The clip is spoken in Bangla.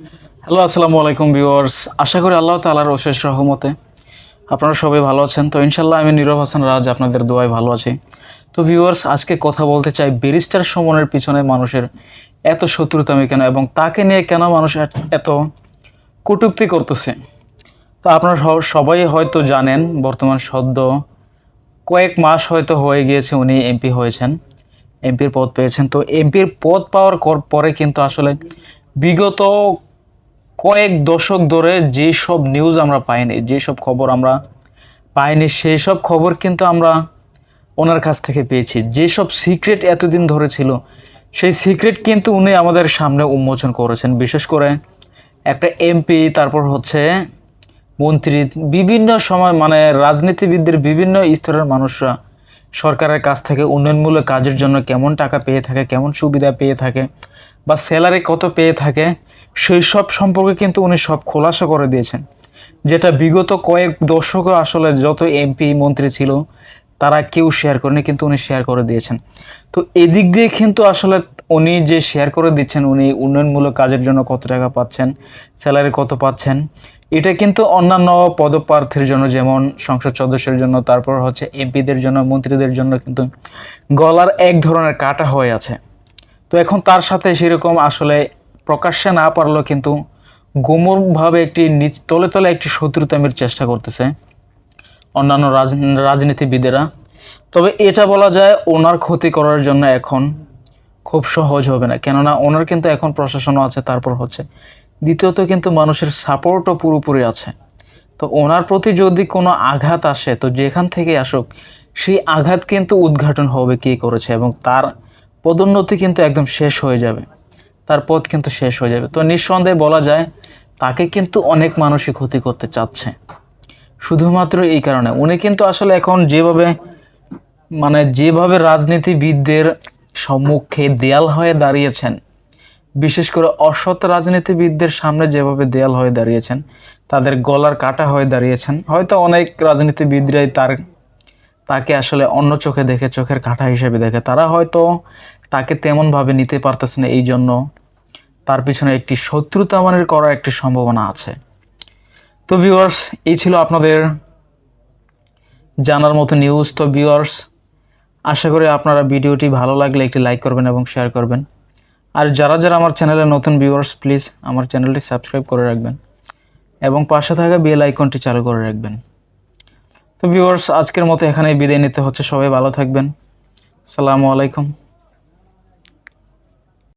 হ্যালো, আসসালামু আলাইকুম ভিউয়ার্স। আশা করি আল্লাহ তালার অশেষ রহমতে আপনারা সবাই ভালো আছেন। তো ইনশাল্লাহ আমি নীরব হাসান রাজ, আপনাদের দোয়ায় ভালো আছি। তো ভিউয়ার্স, আজকে কথা বলতে চাই ব্যারিস্টার সমনের পিছনে মানুষের এত শত্রুতামি কেন এবং তাকে নিয়ে কেন মানুষ এত- কটূক্তি করতেছে। তো আপনারা সবাই হয়তো জানেন, বর্তমান সদ্য কয়েক মাস হয়তো হয়ে গিয়েছে উনি এমপি হয়েছেন, এমপির পদ পেয়েছেন। তো এমপির পদ পাওয়ার পরে কিন্তু আসলে বিগত কয়েক দশক ধরে যেসব নিউজ আমরা পাইনি, যেসব খবর আমরা পাইনি সেই সব খবর কিন্তু আমরা ওনার কাছ থেকে পেয়েছি। যেসব সিক্রেট এতদিন ধরে ছিল, সেই সিক্রেট কিন্তু উনি আমাদের সামনে উন্মোচন করেছেন। বিশেষ করে একটা এমপি তারপর হচ্ছে মন্ত্রী, বিভিন্ন সময় মানে রাজনীতিবিদদের বিভিন্ন স্তরের মানুষরা সরকারের কাছ থেকে উন্নয়নমূলক কাজের জন্য কেমন টাকা পেয়ে থাকে, কেমন সুবিধা পেয়ে থাকে, বা স্যালারি কত পেয়ে থাকে সেই সব সম্পর্কে কিন্তু উনি সব খোলাসা করে দিয়েছেন। যেটা বিগত কয়েক দশকে আসলে যত এমপি মন্ত্রী ছিল, তারা কেউ শেয়ার করেনি, কিন্তু উনি শেয়ার করে দিয়েছেন। তো এদিক দিয়ে কিন্তু আসলে উনি যে শেয়ার করে দিচ্ছেন, উনি উন্নয়নমূলক কাজের জন্য কত টাকা পাচ্ছেন স্যালারি কত পাচ্ছেন, এটা কিন্তু অন্যান্য পদপ্রার্থীর জন্য, যেমন সংসদ সদস্যের জন্য, তারপর হচ্ছে এমপিদের জন্য, মন্ত্রীদের জন্য কিন্তু গলার এক ধরনের কাটা হয়ে আছে। তো এখন তার সাথে সেরকম আসলে প্রকাশ্যে না পারলেও কিন্তু গোমরভাবে একটি নিচ তলে তলে একটি শত্রুতামির চেষ্টা করতেছে অন্যান্য রাজ, রাজনীতিবিদেরা। তবে এটা বলা যায় ওনার ক্ষতি করার জন্য এখন খুব সহজ হবে না। কেননা ওনার কিন্তু এখন প্রশাসনও আছে, তারপর হচ্ছে। দ্বিতীয়ত কিন্তু মানুষের সাপোর্টও পুরোপুরি আছে। তো ওনার প্রতি যদি কোনো আঘাত আসে, তো যেখান থেকে আসুক, সেই আঘাত কিন্তু উদ্ঘাটন হবে কে করেছে এবং তার পদোন্নতি কিন্তু একদম শেষ হয়ে যাবে। তার পথ কিন্তু শেষ হয়ে যাবে। তো নিঃসন্দেহে বলা যায়, তাকে কিন্তু অনেক মানুষই ক্ষতি করতে চাচ্ছে। শুধুমাত্র এই কারণে। উনি কিন্তু আসলে এখন যেভাবে মানে যেভাবে রাজনীতিবিদদের সম্মুখে দেয়াল হয়ে দাঁড়িয়েছেন, বিশেষ করে অসৎ রাজনীতিবিদদের সামনে যেভাবে দেয়াল হয়ে দাঁড়িয়েছেন, তাদের গলার কাটা হয়ে দাঁড়িয়েছেন, হয়তো অনেক রাজনীতিবিদরাই তার, তাকে আসলে অন্য চোখে দেখে, চোখের কাঁটা হিসেবে দেখে। তারা হয়তো তাকে তেমনভাবে নিতে পারতেছে না এই জন্য তার পিছনে একটি শত্রুতা মানের করার একটি সম্ভাবনা আছে। তো ভিউয়ার্স এই ছিল আপনাদের জানার মতো নিউজ তো ভিউয়ার্স আশা করি আপনারা ভিডিওটি ভালো লাগলে একটি লাইক করবেন এবং শেয়ার করবেন। আর যারা যারা আমার চ্যানেলে নতুন ভিউয়ার্স প্লিজ আমার চ্যানেলটি সাবস্ক্রাইব করে রাখবেন এবং পাশে থাকা বেল আইকনটি চালু করে রাখবেন। তো ভিউয়ার্স আজকের মতো এখানেই বিদায় নিতে হচ্ছে। সবাই ভালো থাকবেন। সালামু আলাইকুম।